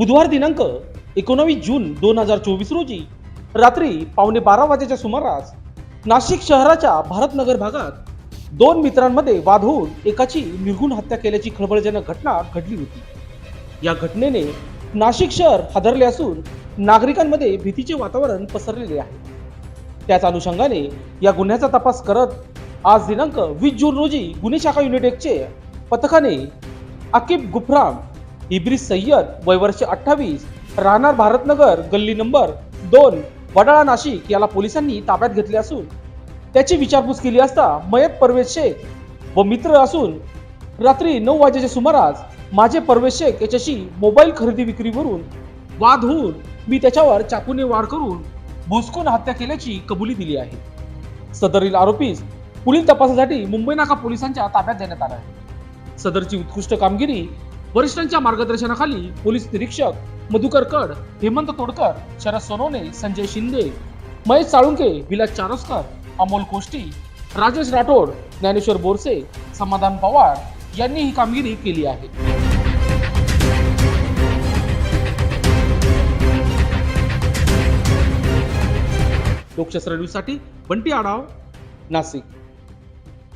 बुधवार दिनांक एकोणावीस जून दोन हजार चोवीस रोजी रात्री पावणे बारा वाजेच्या सुमारास नाशिक शहराच्या भारतनगर भागात दोन मित्रांमध्ये वाद होऊन एकाची निर्गुण हत्या केल्याची खळबळजनक घटना घडली होती. या घटनेने नाशिक शहर हादरले असून नागरिकांमध्ये भीतीचे वातावरण पसरलेले आहे. त्याच अनुषंगाने या गुन्ह्याचा तपास करत आज दिनांक वीस जून रोजी गुन्हे शाखा युनिट एकचे पथकाने अकिब गुफराम इब्री सय्यद वय वर्ष अठ्ठावीस राहणार भारतनगर गल्ली नंबर दोन वडाळा नाशिक याला पोलिसांनी ताब्यात घेतले असून त्याची विचारपूस केली असता मयत परवेज शेख व मित्र असून रात्री नऊ वाजेच्या सुमारास माझे परवेज शेख याच्याशी मोबाईल खरेदी विक्रीवरून वाद होऊन मी त्याच्यावर चाकूने वार करून भोसकून हत्या केल्याची कबुली दिली आहे. सदरील आरोपीस पुढील तपासासाठी मुंबई नाका पोलिसांच्या ताब्यात देण्यात आला आहे. सदरची उत्कृष्ट कामगिरी वरिष्ठांच्या मार्गदर्शनाखाली पोलीस निरीक्षक मधुकर कड हेमंत तोडकर शरद सोनवणे संजय शिंदे महेश साळुंके विलास चारोस्कर अमोल कोष्टी राजेश राठोड ज्ञानेश्वर बोरसे समाधान पवार यांनी ही कामगिरी केली आहे. लोकशास्त्र न्यूजसाठी बंटी आढाव नाशिक.